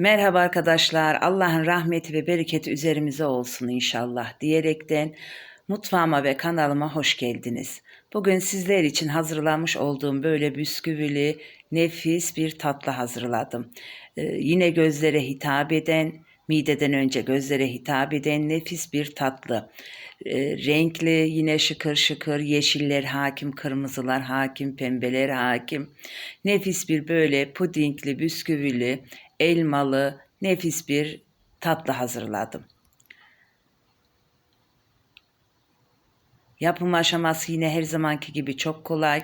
Merhaba arkadaşlar. Allah'ın rahmeti ve bereketi üzerimize olsun inşallah diyerekten mutfağıma ve kanalıma hoş geldiniz. Bugün sizler için hazırlamış olduğum böyle bisküvili nefis bir tatlı hazırladım. Ee, yine gözlere hitap eden, mideden önce gözlere hitap eden nefis bir tatlı. Ee, renkli yine şıkır şıkır yeşiller hakim, kırmızılar hakim, pembeler hakim. Nefis bir böyle pudingli, bisküvili, elmalı, nefis bir tatlı hazırladım. Yapım aşaması yine her zamanki gibi çok kolay.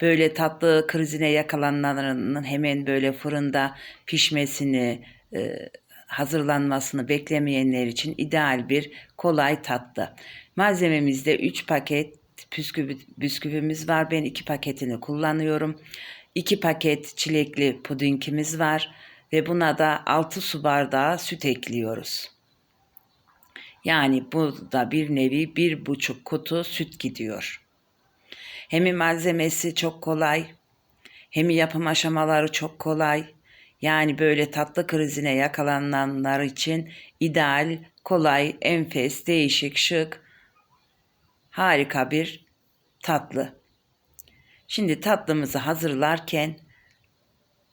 Böyle tatlı krizine yakalananların hemen böyle fırında pişmesini, e, hazırlanmasını beklemeyenler için ideal bir kolay tatlı. Malzememizde 3 paket bisküvi, bisküvimiz var. Ben 2 paketini kullanıyorum. 2 paket çilekli pudingimiz var ve buna da 6 su bardağı süt ekliyoruz. Yani bu da bir nevi bir buçuk kutu süt gidiyor. Hem malzemesi çok kolay, hem yapım aşamaları çok kolay. Yani böyle tatlı krizine yakalananlar için ideal, kolay, enfes, değişik, şık, harika bir tatlı. Şimdi tatlımızı hazırlarken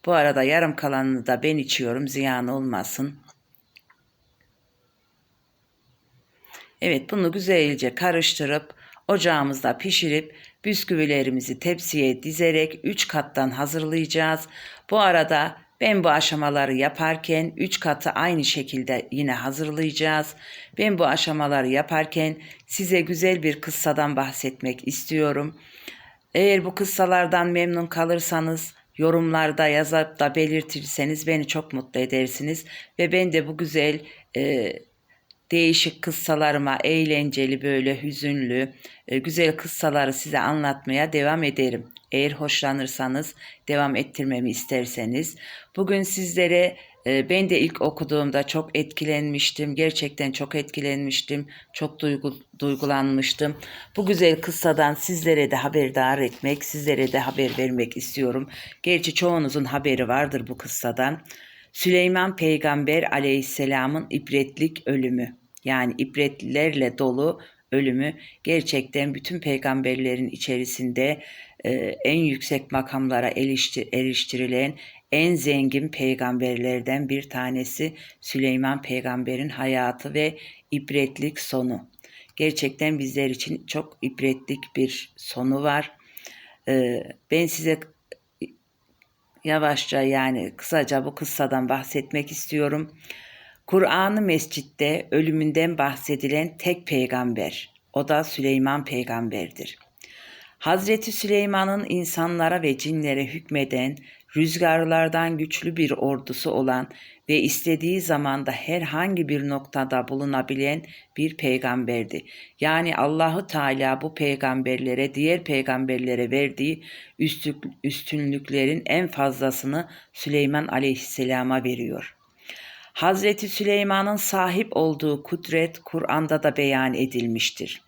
bu arada yarım kalanını da ben içiyorum ziyan olmasın. Evet bunu güzelce karıştırıp ocağımızda pişirip bisküvilerimizi tepsiye dizerek 3 kattan hazırlayacağız. Bu arada ben bu aşamaları yaparken 3 katı aynı şekilde yine hazırlayacağız. Ben bu aşamaları yaparken size güzel bir kıssadan bahsetmek istiyorum. Eğer bu kıssalardan memnun kalırsanız yorumlarda yazıp da belirtirseniz beni çok mutlu edersiniz. Ve ben de bu güzel e, değişik kıssalarıma eğlenceli böyle hüzünlü e, güzel kıssaları size anlatmaya devam ederim. Eğer hoşlanırsanız devam ettirmemi isterseniz. Bugün sizlere ben de ilk okuduğumda çok etkilenmiştim. Gerçekten çok etkilenmiştim. Çok duygu, duygulanmıştım. Bu güzel kıssadan sizlere de haberdar etmek, sizlere de haber vermek istiyorum. Gerçi çoğunuzun haberi vardır bu kıssadan. Süleyman Peygamber aleyhisselamın ibretlik ölümü yani ibretlerle dolu ölümü gerçekten bütün peygamberlerin içerisinde e, en yüksek makamlara eriştir, eriştirilen en zengin peygamberlerden bir tanesi Süleyman peygamberin hayatı ve ibretlik sonu. Gerçekten bizler için çok ibretlik bir sonu var. E, ben size yavaşça yani kısaca bu kıssadan bahsetmek istiyorum. Kur'an-ı ölümünden bahsedilen tek peygamber, o da Süleyman peygamberdir. Hazreti Süleyman'ın insanlara ve cinlere hükmeden, rüzgarlardan güçlü bir ordusu olan ve istediği zamanda herhangi bir noktada bulunabilen bir peygamberdi. Yani Allahu Teala bu peygamberlere diğer peygamberlere verdiği üstünlüklerin en fazlasını Süleyman Aleyhisselam'a veriyor. Hazreti Süleyman'ın sahip olduğu kudret Kur'an'da da beyan edilmiştir.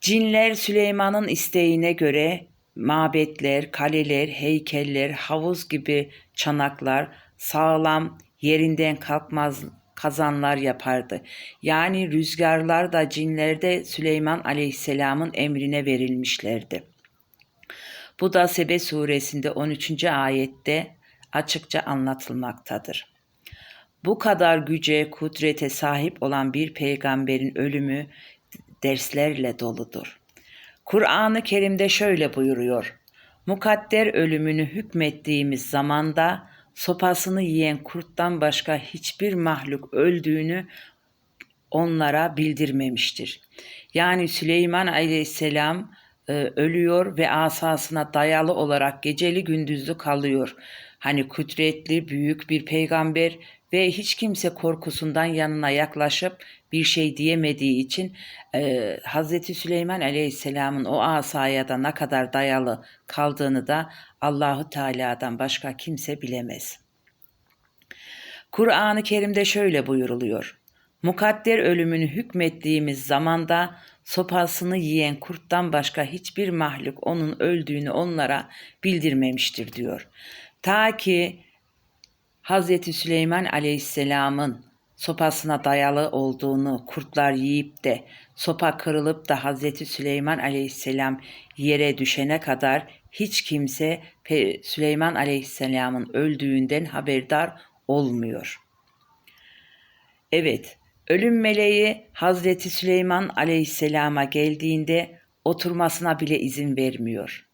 Cinler Süleyman'ın isteğine göre mabetler, kaleler, heykeller, havuz gibi çanaklar, sağlam, yerinden kalkmaz kazanlar yapardı. Yani rüzgarlar da cinlerde Süleyman Aleyhisselam'ın emrine verilmişlerdi. Bu da Sebe suresinde 13. ayette açıkça anlatılmaktadır. Bu kadar güce, kudrete sahip olan bir peygamberin ölümü derslerle doludur. Kur'an-ı Kerim'de şöyle buyuruyor. Mukadder ölümünü hükmettiğimiz zamanda sopasını yiyen kurttan başka hiçbir mahluk öldüğünü onlara bildirmemiştir. Yani Süleyman aleyhisselam e, ölüyor ve asasına dayalı olarak geceli gündüzlü kalıyor. Hani kudretli büyük bir peygamber ve hiç kimse korkusundan yanına yaklaşıp bir şey diyemediği için e, Hz. Süleyman Aleyhisselam'ın o asaya da ne kadar dayalı kaldığını da Allahu Teala'dan başka kimse bilemez. Kur'an-ı Kerim'de şöyle buyuruluyor. Mukadder ölümünü hükmettiğimiz zamanda sopasını yiyen kurttan başka hiçbir mahluk onun öldüğünü onlara bildirmemiştir diyor. Ta ki Hazreti Süleyman Aleyhisselam'ın sopasına dayalı olduğunu kurtlar yiyip de sopa kırılıp da Hazreti Süleyman Aleyhisselam yere düşene kadar hiç kimse Süleyman Aleyhisselam'ın öldüğünden haberdar olmuyor. Evet, ölüm meleği Hazreti Süleyman Aleyhisselam'a geldiğinde oturmasına bile izin vermiyor.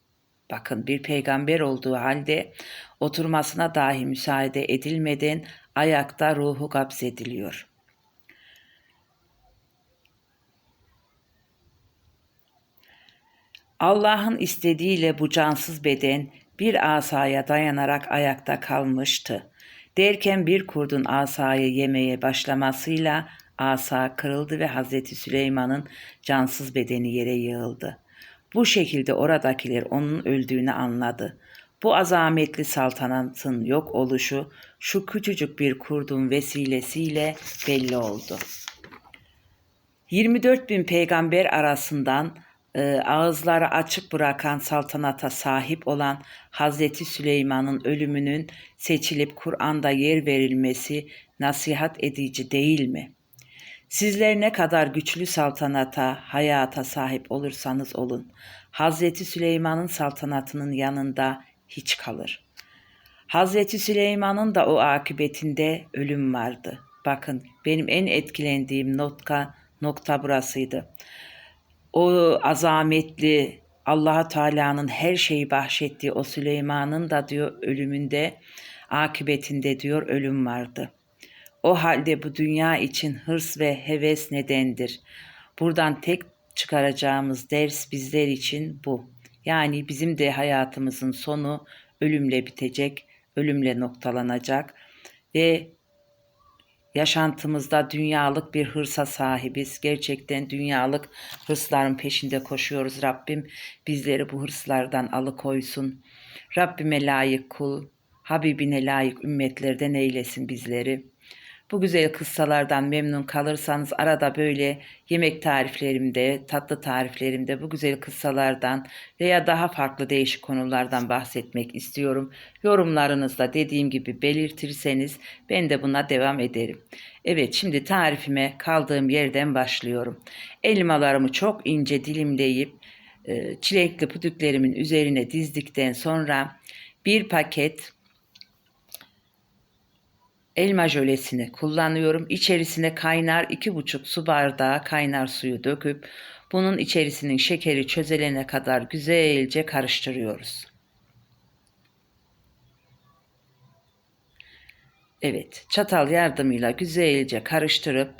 Bakın bir peygamber olduğu halde oturmasına dahi müsaade edilmeden ayakta ruhu gapsediliyor. Allah'ın istediğiyle bu cansız beden bir asaya dayanarak ayakta kalmıştı. Derken bir kurdun asayı yemeye başlamasıyla asa kırıldı ve Hazreti Süleyman'ın cansız bedeni yere yığıldı. Bu şekilde oradakiler onun öldüğünü anladı. Bu azametli saltanatın yok oluşu şu küçücük bir kurdun vesilesiyle belli oldu. 24 bin peygamber arasından e, ağızları açık bırakan saltanata sahip olan Hazreti Süleyman'ın ölümünün seçilip Kur'an'da yer verilmesi nasihat edici değil mi? Sizler ne kadar güçlü saltanata, hayata sahip olursanız olun, Hazreti Süleyman'ın saltanatının yanında hiç kalır. Hazreti Süleyman'ın da o akıbetinde ölüm vardı. Bakın benim en etkilendiğim nokta, nokta burasıydı. O azametli Allah Teala'nın her şeyi bahşettiği o Süleyman'ın da diyor ölümünde akıbetinde diyor ölüm vardı. O halde bu dünya için hırs ve heves nedendir. Buradan tek çıkaracağımız ders bizler için bu. Yani bizim de hayatımızın sonu ölümle bitecek, ölümle noktalanacak ve yaşantımızda dünyalık bir hırsa sahibiz. Gerçekten dünyalık hırsların peşinde koşuyoruz. Rabbim bizleri bu hırslardan alıkoysun. Rabbime layık kul, Habibine layık ümmetlerden eylesin bizleri. Bu güzel kıssalardan memnun kalırsanız arada böyle yemek tariflerimde, tatlı tariflerimde bu güzel kıssalardan veya daha farklı değişik konulardan bahsetmek istiyorum. Yorumlarınızda dediğim gibi belirtirseniz ben de buna devam ederim. Evet şimdi tarifime kaldığım yerden başlıyorum. Elmalarımı çok ince dilimleyip e, çilekli pudüklerimin üzerine dizdikten sonra bir paket elma jölesini kullanıyorum. İçerisine kaynar 2,5 su bardağı kaynar suyu döküp bunun içerisinin şekeri çözülene kadar güzelce karıştırıyoruz. Evet, çatal yardımıyla güzelce karıştırıp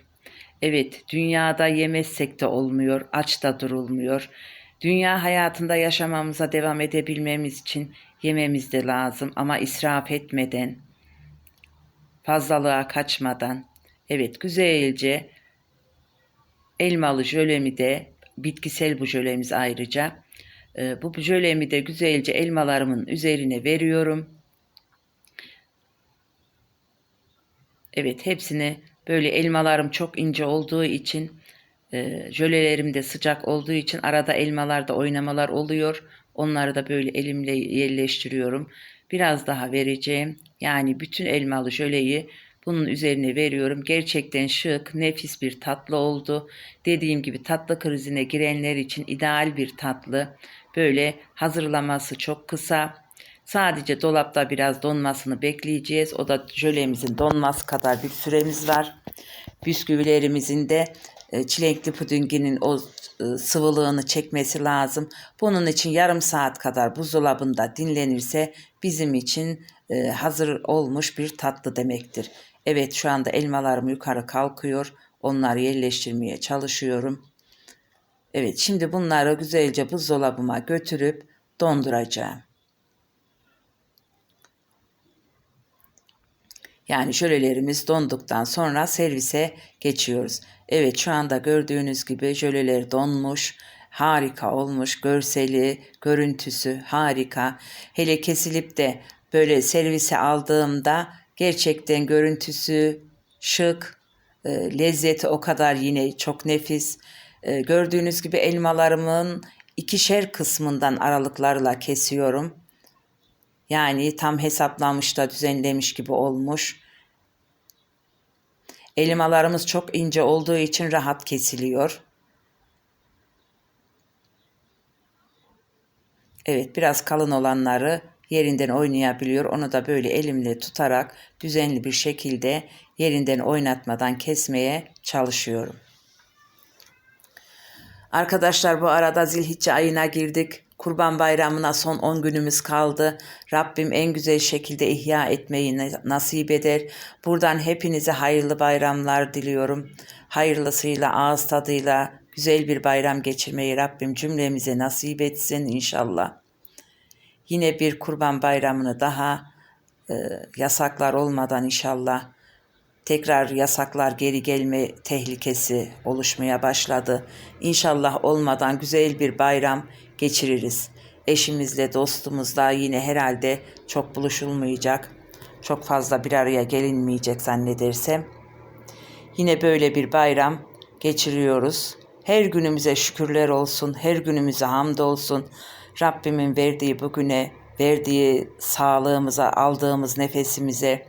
evet dünyada yemezsek de olmuyor, aç da durulmuyor. Dünya hayatında yaşamamıza devam edebilmemiz için yememiz de lazım ama israf etmeden, fazlalığa kaçmadan evet güzelce elmalı jölemi de bitkisel bu jölemiz ayrıca e, bu jölemi de güzelce elmalarımın üzerine veriyorum. Evet hepsini böyle elmalarım çok ince olduğu için e, jölelerim de sıcak olduğu için arada elmalarda oynamalar oluyor. Onları da böyle elimle yerleştiriyorum. Biraz daha vereceğim. Yani bütün elmalı jöleyi bunun üzerine veriyorum. Gerçekten şık, nefis bir tatlı oldu. Dediğim gibi tatlı krizine girenler için ideal bir tatlı. Böyle hazırlaması çok kısa. Sadece dolapta biraz donmasını bekleyeceğiz. O da jölemizin donması kadar bir süremiz var. Bisküvilerimizin de e, çilekli pudinginin o e, sıvılığını çekmesi lazım. Bunun için yarım saat kadar buzdolabında dinlenirse bizim için e, hazır olmuş bir tatlı demektir. Evet şu anda elmalarım yukarı kalkıyor. Onları yerleştirmeye çalışıyorum. Evet şimdi bunları güzelce buzdolabıma götürüp donduracağım. Yani jölelerimiz donduktan sonra servise geçiyoruz. Evet şu anda gördüğünüz gibi jöleler donmuş. Harika olmuş. Görseli, görüntüsü harika. Hele kesilip de böyle servise aldığımda gerçekten görüntüsü şık, e, lezzeti o kadar yine çok nefis. E, gördüğünüz gibi elmalarımın ikişer kısmından aralıklarla kesiyorum. Yani tam hesaplamış da düzenlemiş gibi olmuş. Elmalarımız çok ince olduğu için rahat kesiliyor. Evet biraz kalın olanları yerinden oynayabiliyor. Onu da böyle elimle tutarak düzenli bir şekilde yerinden oynatmadan kesmeye çalışıyorum. Arkadaşlar bu arada zilhicce ayına girdik. Kurban bayramına son 10 günümüz kaldı. Rabbim en güzel şekilde ihya etmeyi nasip eder. Buradan hepinize hayırlı bayramlar diliyorum. Hayırlısıyla, ağız tadıyla güzel bir bayram geçirmeyi Rabbim cümlemize nasip etsin inşallah. Yine bir kurban bayramını daha e, yasaklar olmadan inşallah tekrar yasaklar geri gelme tehlikesi oluşmaya başladı. İnşallah olmadan güzel bir bayram geçiririz. Eşimizle, dostumuzla yine herhalde çok buluşulmayacak. Çok fazla bir araya gelinmeyecek zannedersem. Yine böyle bir bayram geçiriyoruz. Her günümüze şükürler olsun, her günümüze hamd olsun. Rabbimin verdiği bugüne, verdiği sağlığımıza, aldığımız nefesimize,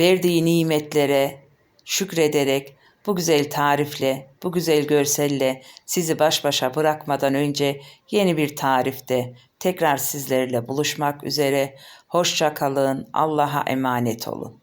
verdiği nimetlere şükrederek bu güzel tarifle, bu güzel görselle sizi baş başa bırakmadan önce yeni bir tarifte tekrar sizlerle buluşmak üzere. Hoşça kalın. Allah'a emanet olun.